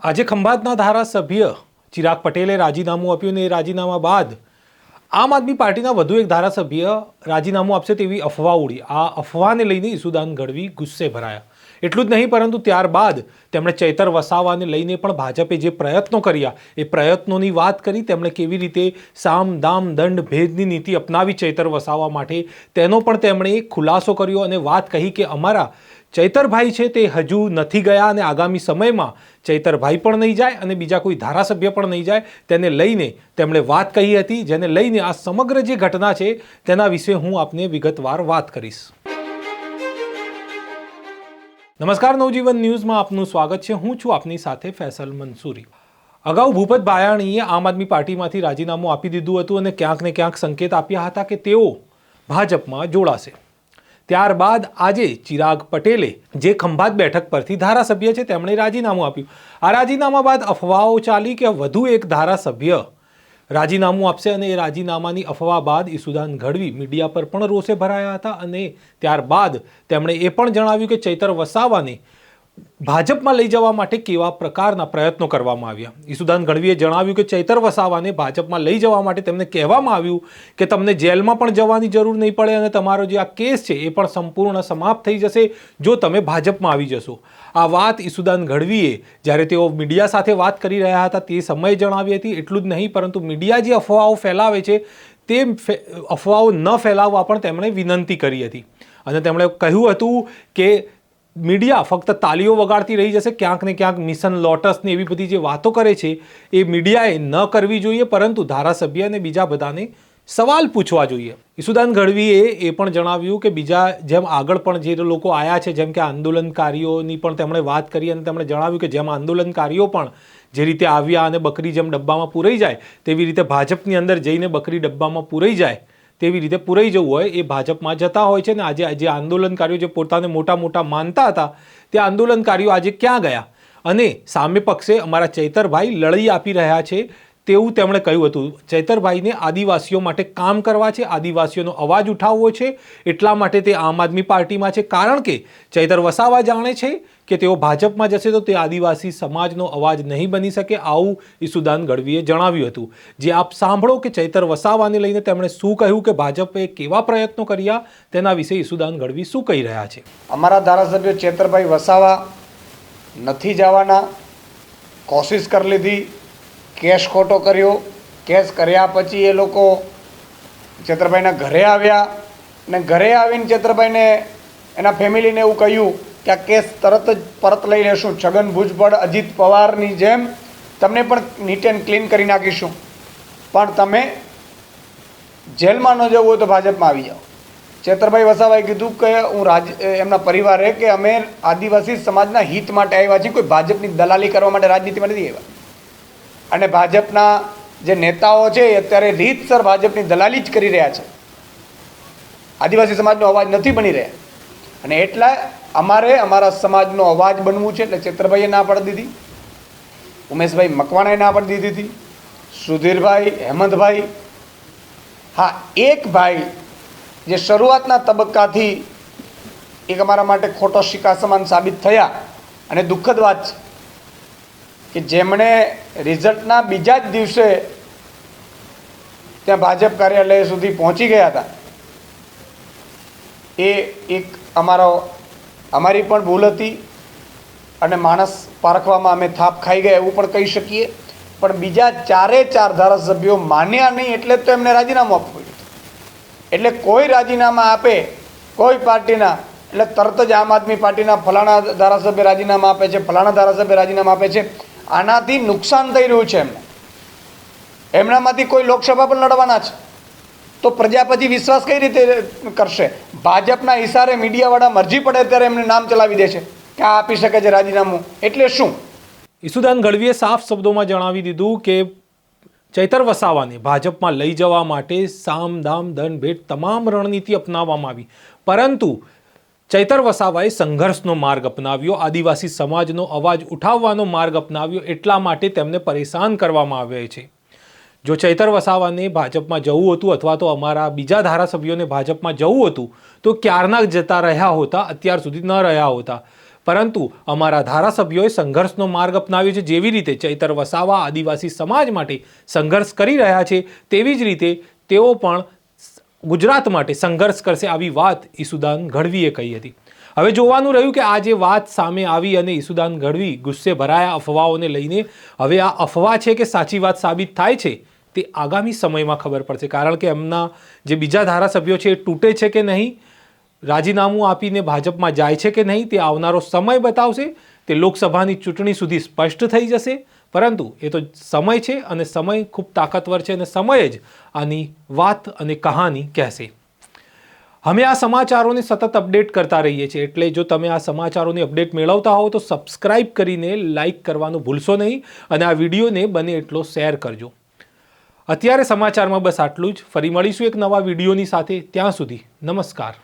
આજે ખંભાતના ધારાસભ્ય ચિરાગ પટેલે રાજીનામું આપ્યું અને એ રાજીનામા બાદ આમ આદમી પાર્ટીના વધુ એક ધારાસભ્ય રાજીનામું આપશે તેવી અફવા ઉડી. આ અફવાને લઈને ઈસુદાન ગઢવી ગુસ્સે ભરાયા. એટલું જ નહીં, પરંતુ ત્યારબાદ તેમણે ચૈતર વસાવાને લઈને પણ ભાજપે જે પ્રયત્નો કર્યા, એ પ્રયત્નોની વાત કરી તેમણે કેવી રીતે સામ, દામ, દંડ, ભેદની નીતિ અપનાવી ચૈતર વસાવા માટે, તેનો પણ તેમણે ખુલાસો કર્યો અને વાત કહી કે અમારા ચૈતરભાઈ છે તે હજુ નથી ગયા અને આગામી સમયમાં ચૈતરભાઈ પણ નહીં જાય અને બીજા કોઈ ધારાસભ્ય પણ નહીં જાય. તેને લઈને તેમણે વાત કહી હતી, જેને લઈને આ સમગ્ર જે ઘટના છે તેના વિશે હું આપને વિગતવાર વાત કરીશ. નમસ્કાર, નવજીવન ન્યૂઝમાં આપનું સ્વાગત છે. હું છું આપની સાથે ફેસલ મંસૂરી. અગાઉ ભૂપત બાયાણીએ આમ આદમી પાર્ટીમાંથી રાજીનામું આપી દીધું હતું અને ક્યાંક ને ક્યાંક સંકેત આપ્યા હતા કે તેઓ ભાજપમાં જોડાશે. ત્યારબાદ આજે ચિરાગ પટેલે જે ખંભાત બેઠક પરથી ધારાસભ્ય છે, તેમણે રાજીનામું આપ્યું. આ રાજીનામા બાદ અફવાઓ ચાલી કે વધુ એક ધારાસભ્ય રાજીનામું આપશે અને એ રાજીનામાની અફવા બાદ ઈસુદાન ગઢવી મીડિયા પર પણ રોષે ભરાયા હતા અને ત્યારબાદ તેમણે એ પણ જણાવ્યું કે ચૈતર વસાવાને ભાજપમાં લઈ જવા માટે કેવા પ્રકારના પ્રયત્નો કરવામાં આવ્યા? ઈસુદાન ગઢવીએ જણાવ્યું કે ચૈતર વસાવાને ભાજપમાં લઈ જવા માટે તેમને કહેવામાં આવ્યું કે તમને જેલમાં પણ જવાની જરૂર નહીં પડે અને તમારો જે આ કેસ છે એ પણ સંપૂર્ણ સમાપ્ત થઈ જશે જો તમે ભાજપમાં આવી જશો. આ વાત ઈસુદાન ગઢવીએ જ્યારે તેઓ મીડિયા સાથે વાત કરી રહ્યા હતા તે સમયે જણાવી હતી. એટલું જ નહીં, પરંતુ મીડિયા જે અફવાઓ ફેલાવે છે તે અફવાઓ ન ફેલાવવા પણ તેમણે વિનંતી કરી હતી. અને તેમણે કહ્યું હતું કે મીડિયા ફક્ત તાલીઓ વગાડતી રહી જશે, ક્યાંક ને ક્યાંક મિશન લોટસ ને એવી બધી જે વાતો કરે છે, એ મીડિયાએ ન કરવી જોઈએ, પરંતુ ધારાસભ્ય અને બીજા બધાને સવાલ પૂછવા જોઈએ. ઈસુદાન ગઢવીએ એ પણ જણાવ્યું કે બીજા જેમ આગળ પણ જે લોકો આવ્યા છે, જેમ કે આંદોલનકારીઓની પણ તેમણે વાત કરી અને તેમણે જણાવ્યું કે જેમ આંદોલનકારીઓ પણ જે રીતે આવ્યા અને બકરી જેમ ડબ્બામાં પૂરાઈ જાય, તેવી રીતે ભાજપની અંદર જઈને બકરી ડબ્બામાં પૂરાઈ જાય તેવી રીતે પૂરાઈ જવું હોય એ ભાજપમાં જતા હોય છે ને આજે જે આંદોલનકારીઓ જે પોતાને મોટા મોટા માનતા હતા, તે આંદોલનકારીઓ આજે ક્યાં ગયા? અને સામે પક્ષે અમારા ચૈતરભાઈ લડાઈ આપી રહ્યા છે. તેવું તેમણે કહ્યું હતું. ચૈતરભાઈને આદિવાસીઓ માટે કામ કરવા છે, આદિવાસીઓનો અવાજ ઉઠાવવો છે, એટલા માટે તે આમ આદમી પાર્ટીમાં છે. કારણ કે ચૈતર વસાવા જાણે છે કે તેઓ ભાજપમાં જશે તો તે આદિવાસી સમાજનો અવાજ નહીં બની શકે આવું ઈસુદાન ગઢવીએ જણાવ્યું હતું. જે આપ સાંભળો કે ચૈતર વસાવાને લઈને તેમણે શું કહ્યું કે ભાજપે કેવા પ્રયત્નો કર્યા તેના વિશે ઈસુદાન ગઢવી શું કહી રહ્યા છે? અમારા ધારાસભ્ય ચેતરભાઈ વસાવા નથી જવાના. કોશિશ કરી લીધી. કેસ ખોટો કર્યો. કેસ કર્યા પછી એ લોકો ચેતરભાઈના ઘરે આવ્યા અને ઘરે આવીને ચેતરભાઈને એના ફેમિલીને એવું કહ્યું કે આ કેસ તરત જ પરત લઈ લેશું. છગન, ભુજબળ, અજીત પવારની જેમ તમને પણ નીટ એન્ડ ક્લીન કરી નાખીશું. પણ તમે જેલમાં ન જવું હોય તો ભાજપમાં આવી જાઓ. ચેતરભાઈ વસાવાએ કીધું કે હું રાજ એમના પરિવારે કે અમે આદિવાસી સમાજના હિત માટે આવ્યા છીએ. કોઈ ભાજપની દલાલી કરવા માટે રાજનીતિમાં નથી આવ્યા. અને ભાજપના જે નેતાઓ છે એ અત્યારે રીતસર ભાજપની દલાલી જ કરી રહ્યા છે. આદિવાસી સમાજનો અવાજ નથી બની રહ્યા. અને એટલા અમારે અમારા સમાજનો અવાજ બનવું છે એટલે ચેતરભાઈએ ના પાડી દીધી. ઉમેશભાઈ મકવાણાએ ના પાડી દીધી હતી. સુધીરભાઈ, હેમંતભાઈ. હા, એક ભાઈ જે શરૂઆતના તબક્કાથી એક અમારા માટે ખોટો શિકા સમાન સાબિત થયા અને દુઃખદ વાત છે. કે જેમણે રિઝલ્ટના બીજા જ દિવસે ત્યાં ભાજપ કાર્યાલય સુધી પહોંચી ગયા હતા. એ એક અમારો, અમારી પણ ભૂલ હતી અને માણસ પારખવામાં અમે થાપ ખાઈ ગયા એવું પણ કહી શકીએ. પણ બીજા ચારે ચાર ધારાસભ્યો માન્યા નહીં એટલે તો એમને રાજીનામું આપવું પડ્યું એટલે કોઈ રાજીનામા આપે, કોઈ પાર્ટીના, એટલે તરત જ આમ આદમી પાર્ટીના ફલાણા ધારાસભ્ય રાજીનામા આપે છે, ફલાણા ધારાસભ્ય રાજીનામા આપે છે. આનાથી નુકસાન થઈ રહ્યું છે એમને. એમનામાંથી કોઈ લોકસભા પણ લડવાના છે. તો પ્રજા પછી વિશ્વાસ કઈ રીતે કરશે? ભાજપના ઇશારે મીડિયાવાળા મરજી પડે ત્યારે એમને નામ ચલાવી દે છે કે આ આપી શકે છે રાજીનામું. એટલે શું? ઈસુદાન ગઢવીએ સાફ શબ્દોમાં જણાવી દીધું કે ચૈતર વસાવાને ભાજપમાં લઈ જવા માટે સામ દામ દંડ ભેટ તમામ રણનીતિ અપનાવવામાં આવી. પરંતુ ચૈતર વસાવાએ સંઘર્ષનો માર્ગ અપનાવ્યો. આદિવાસી સમાજનો અવાજ ઉઠાવવાનો માર્ગ અપનાવ્યો. એટલા માટે તેમને પરેશાન કરવામાં આવે છે. જો ચૈતર વસાવાને ભાજપમાં જવું હતું અથવા તો અમારા બીજા ધારાસભ્યોને ભાજપમાં જવું હતું, તો ક્યારના જતા રહ્યા હોતા? અત્યાર સુધી ન રહ્યા હોતા. પરંતુ અમારા ધારાસભ્યોએ સંઘર્ષનો માર્ગ અપનાવ્યો છે. જેવી રીતે ચૈતર વસાવા આદિવાસી સમાજ માટે સંઘર્ષ કરી રહ્યા છે, તેવી જ રીતે તેઓ પણ ગુજરાત માટે સંઘર્ષ કરશે આવી વાત ઈસુદાન ગઢવીએ કહી હતી. હવે જોવાનું રહ્યું કે આ જે વાત સામે આવી અને ઈસુદાન ગઢવી ગુસ્સે ભરાયા અફવાઓને લઈને, હવે આ અફવા છે કે સાચી વાત સાબિત થાય છે તે આગામી સમયમાં ખબર પડશે. કારણ કે એમના જે બીજા ધારાસભ્યો છે એ તૂટે છે કે નહીં, રાજીનામું આપીને ભાજપમાં જાય છે કે નહીં તે આવનારો સમય બતાવશે. તે લોકસભાની ચૂંટણી સુધી સ્પષ્ટ થઈ જશે. પરંતુ એ તો સમય છે અને સમય ખૂબ તાકાતવર છે અને સમય જ આની વાત અને કહાની કહેશે. અમે આ સમાચારોને સતત અપડેટ કરતા રહીએ છીએ. એટલે જો તમે આ સમાચારોની અપડેટ મેળવતા હો તો સબસ્ક્રાઇબ કરીને લાઇક કરવાનું ભૂલશો નહીં અને આ વિડીયોને બને એટલો શેર કરજો. અત્યારે સમાચારમાં બસ આટલું જ. ફરી મળીશું એક નવા વિડીયોની સાથે. ત્યાં સુધી નમસ્કાર.